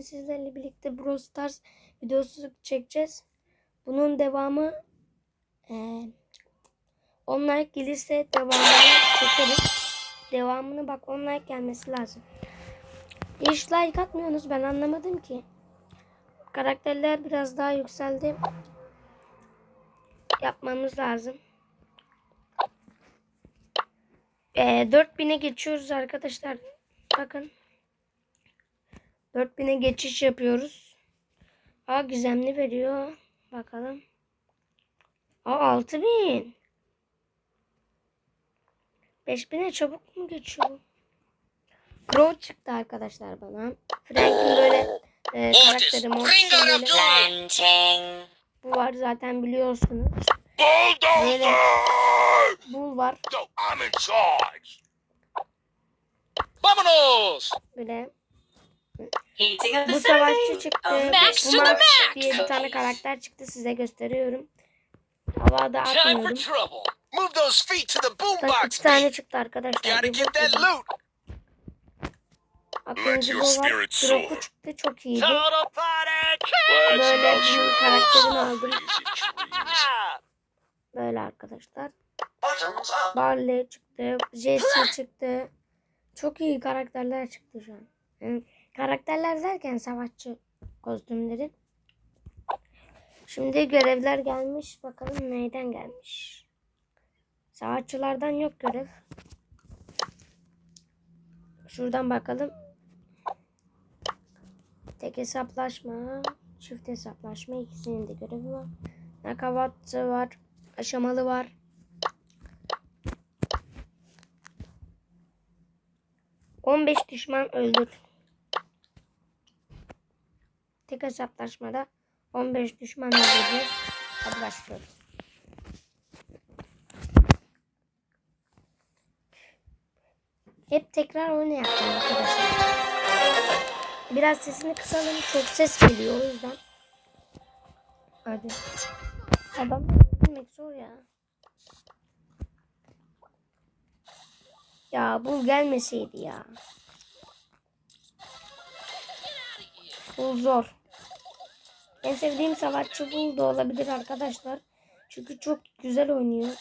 bugün sizlerle birlikte Brawl Stars videosu çekeceğiz. Bunun devamı 10 like gelirse devamını çekeriz. Devamını bak 10 like gelmesi lazım. Hiç like atmıyorsunuz ben anlamadım ki. Karakterler biraz daha yükseldi. Yapmamız lazım. Eee 4000'e geçiyoruz arkadaşlar. Bakın. 4000'e geçiş yapıyoruz. Aa gizemli veriyor. Bakalım. Aa 6000. 5000'e çabuk mu geçiyor? Crow çıktı arkadaşlar bana. Frank'in böyle e, karakteri böyle. Bu var zaten biliyorsunuz. Bulldozer! Bull var. Go, I'm in charge. Vamonos! Böyle. Heating up the Bu savaşçı çıktı. Max Bu Max diye bir tane karakter çıktı. Size gösteriyorum. Havada atmıyorum. Move those feet to the boombox. iki tane çıktı arkadaşlar. Gotta get that loot. Drop'u çıktı çok iyiydi. Böyle bir karakterini aldım. Böyle arkadaşlar. Barley çıktı. Jesse çıktı. Çok iyi karakterler çıktı şu an. Yani karakterler derken savaşçı kostümleri. Şimdi görevler gelmiş. Bakalım neyden gelmiş. Savaşçılardan yok görev. Şuradan bakalım. Tek hesaplaşma, çift hesaplaşma ikisinin de görevi var. Nakavatı var, aşamalı var. On beş düşman öldür. Tek hesaplaşmada 15 düşman öldüreceğiz. Hadi başlıyoruz. Hep tekrar oyunu yaptım arkadaşlar. Biraz sesini kısalım. Çok ses geliyor o yüzden. Hadi. Adam bilmek zor ya. Ya bu gelmeseydi ya. Bu zor. En sevdiğim savaşçı bu da olabilir arkadaşlar. Çünkü çok güzel oynuyor.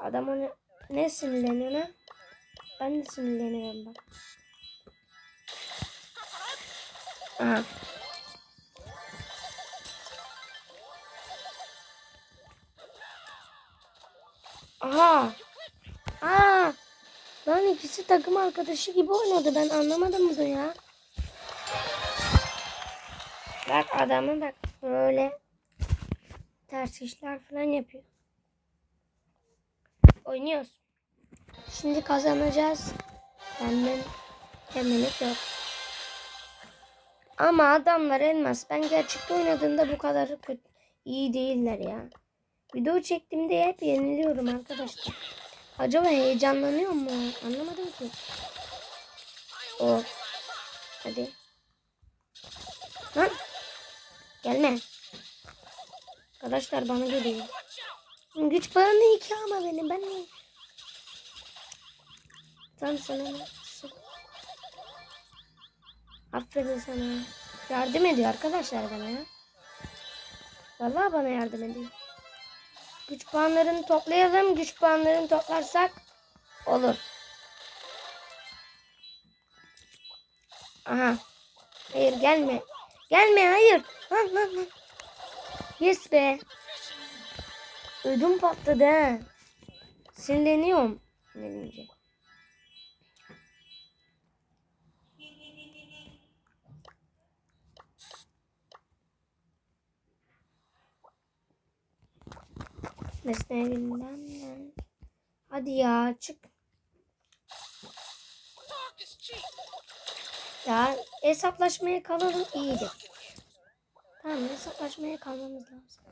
Adam onu ne sinirleniyor ne? Ben de sinirleniyorum bak. Aha. Aha. Aa. Lan ikisi takım arkadaşı gibi oynadı. Ben anlamadım bunu ya. Bak adamı bak böyle ters işler falan yapıyor. Oynuyoruz. Şimdi kazanacağız. Benden eminim yok. Ama adamlar elmas. Ben gerçekte oynadığımda bu kadar kötü, iyi değiller ya. Video çektiğimde hep yeniliyorum arkadaşlar. Acaba heyecanlanıyor mu? Anlamadım ki. O. Hadi. Lan. Gelme. Arkadaşlar bana geliyor. Güç puanı iki ama benim. Ben ne? Tamam sana ne? Aferin sana. Yardım ediyor arkadaşlar bana ya. Vallahi bana yardım ediyor. Güç puanlarını toplayalım. Güç puanlarını toplarsak olur. Aha. Hayır gelme. Gelme hayır. Yes be. Ödüm patladı ha. Sinirleniyorum. Sinirlenince. Mesleğinden ben. Hadi ya çık. Ya hesaplaşmaya kalalım iyiydi. Tamam hesaplaşmaya kalmamız lazım.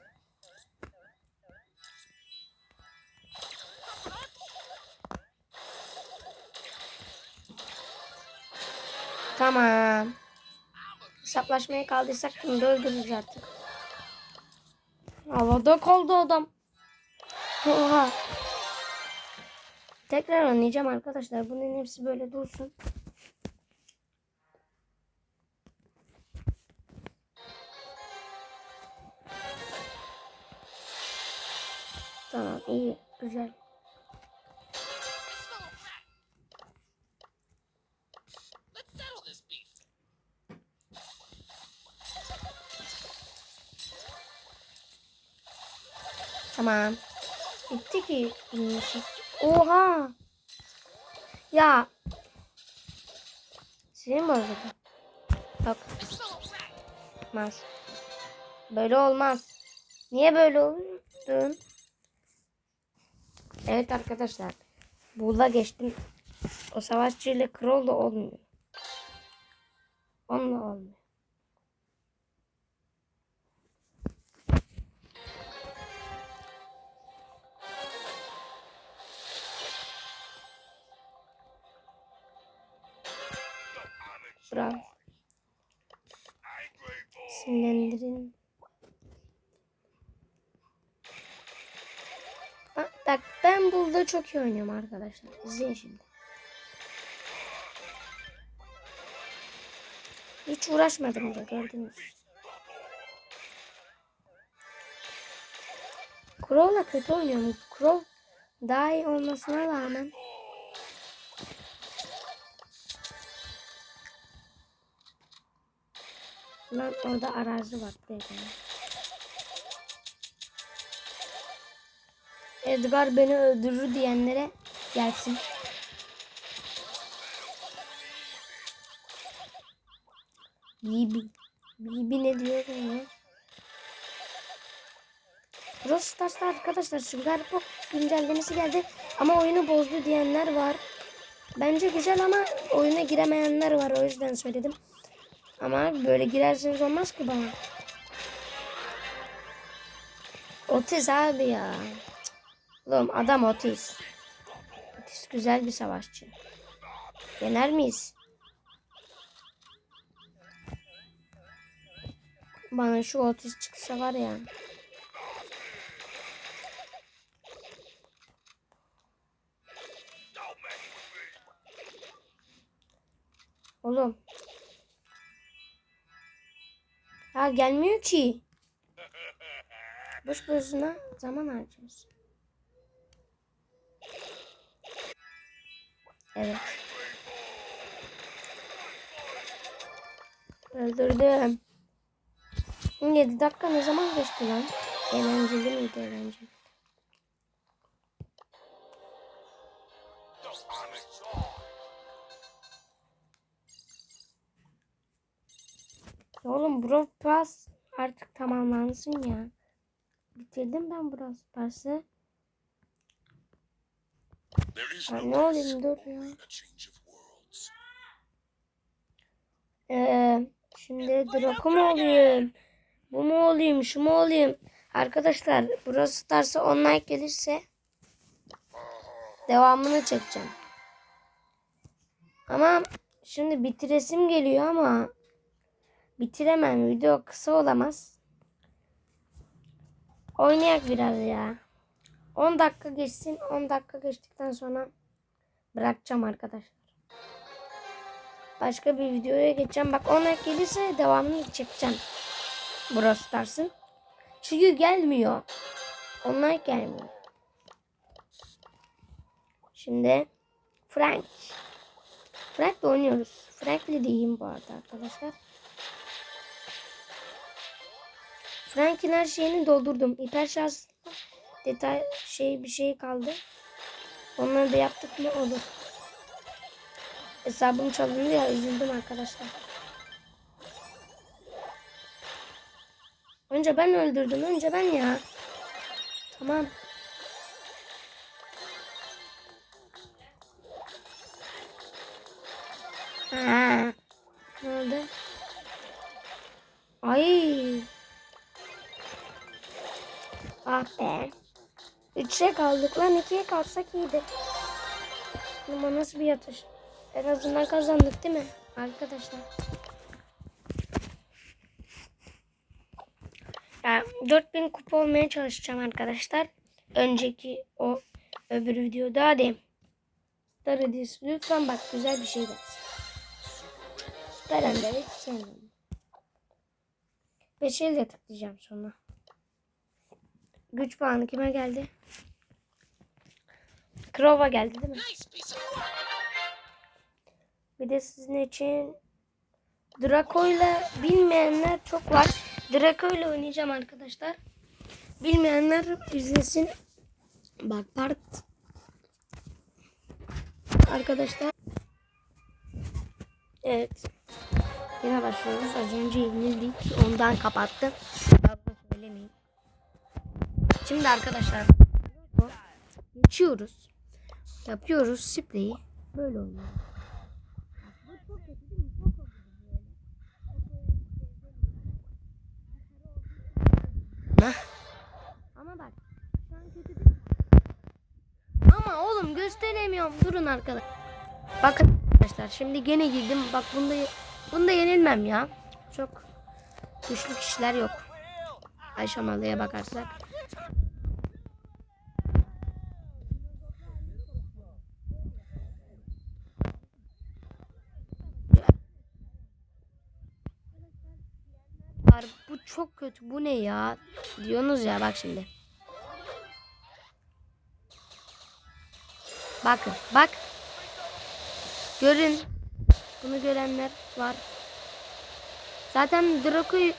Tamam. Hesaplaşmaya kaldıysak bunu da öldürürüz artık. Havada kaldı adam. Oha. Tekrar oynayacağım arkadaşlar. Bunun hepsi böyle dursun. Tamam. Bitti ki. inmişim. Oha. Ya. Sinir mi bozuldu? Yok. Olmaz. Böyle olmaz. Niye böyle oldun? Evet arkadaşlar. Buğla geçtim. O savaşçı ile Kroll da olmuyor. Onunla olmuyor. Bravo. Sinirlendirin. Bak ben burada çok iyi oynuyorum arkadaşlar. İzleyin şimdi. Hiç uğraşmadım da gördünüz. Crow'la kötü oynuyorum. Crow daha iyi olmasına rağmen Lan orada arazi var. Buraya. Edgar beni öldürür diyenlere gelsin. Bibi. Bibi ne diyor ne? Brawl Stars'ta arkadaşlar Sugar Pop güncellemesi geldi ama oyunu bozdu diyenler var. Bence güzel ama oyuna giremeyenler var o yüzden söyledim. Ama böyle girerseniz olmaz ki bana. Otis abi ya. Oğlum adam Otis. Otis güzel bir savaşçı. Yener miyiz? Bana şu Otis çıksa var ya. Oğlum. Ya gelmiyor ki. Boş boşuna zaman harcıyoruz. Evet. Öldürdüm. 7 dakika ne zaman geçti lan? Eğlenceli miydi eğlenceli? Oğlum Brawl Pass artık tamamlansın ya. Bitirdim ben Brawl Pass'ı. No ne olayım dur ya. Ee, şimdi Draco mu olayım? Bu mu olayım? Şu mu olayım? Arkadaşlar Brawl Stars'a online gelirse devamını çekeceğim. Ama şimdi bitiresim geliyor ama bitiremem. Video kısa olamaz. Oynayak biraz ya. 10 dakika geçsin. 10 dakika geçtikten sonra bırakacağım arkadaşlar. Başka bir videoya geçeceğim. Bak ona gelirse devamını çekeceğim. Brawl Stars'ın. Çünkü gelmiyor. Onlar gelmiyor. Şimdi Frank. Frank'le oynuyoruz. Frank'le de iyiyim bu arada arkadaşlar. Frank'in her şeyini doldurdum. Hiper şarjlı detay şey bir şey kaldı. Onları da yaptık mı olur. Hesabım çalındı ya üzüldüm arkadaşlar. Önce ben öldürdüm. Önce ben ya. Tamam. Ha. Ne oldu? Ay. Ah be. Üçe kaldık lan. ikiye kalsak iyiydi. Ama nasıl bir yatış? En azından kazandık değil mi arkadaşlar? Yani 4000 kupa olmaya çalışacağım arkadaşlar. Önceki o öbür videoda hadi. Daradis lütfen bak güzel bir şey gelsin. Süper Ender hiç sevmiyorum. Beşeri de tıklayacağım sonra. Güç puanı kime geldi? Krova geldi değil mi? Bir de sizin için Draco'yla bilmeyenler çok var. Draco'yla oynayacağım arkadaşlar. Bilmeyenler izlesin. Bak part Arkadaşlar Evet Yine başlıyoruz. Az önce yenildik. Ondan kapattım. Fazla söylemeyeyim. Şimdi arkadaşlar geçiyoruz. Yapıyoruz spreyi. Böyle oluyor. Ama bak. Ama oğlum gösteremiyorum. Durun arkadaş. Bakın arkadaşlar şimdi gene girdim. Bak bunda bunda yenilmem ya. Çok güçlü kişiler yok. Ayşamalı'ya bakarsak. Var, Bu çok kötü. Bu ne ya? Diyorsunuz ya bak şimdi. Bakın bak. Görün. Bunu görenler var. Zaten Draco'yu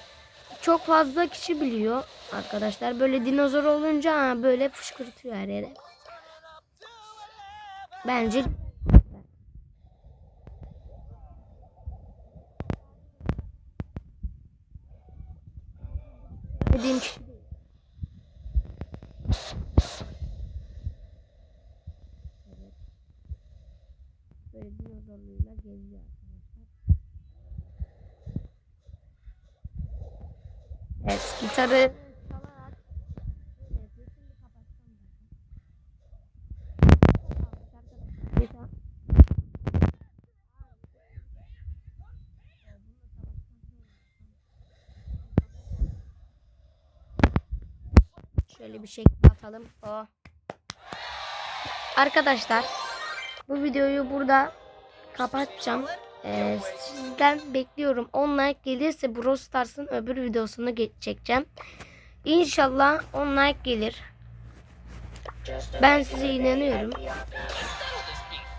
çok fazla kişi biliyor arkadaşlar. Böyle dinozor olunca böyle fışkırtıyor her yere. Bence dediğim kişi değil. Evet. Böyle dinozorluğuyla geziyor arkadaşlar. Evet gitarı Şöyle bir şey atalım. O. Arkadaşlar bu videoyu burada kapatacağım. Ee, sizden bekliyorum. 10 like gelirse Brawl Stars'ın öbür videosunu çekeceğim. İnşallah 10 like gelir. Ben size inanıyorum.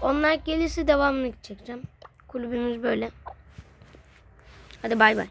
10 like gelirse devamını çekeceğim. Kulübümüz böyle. Hadi bay bay.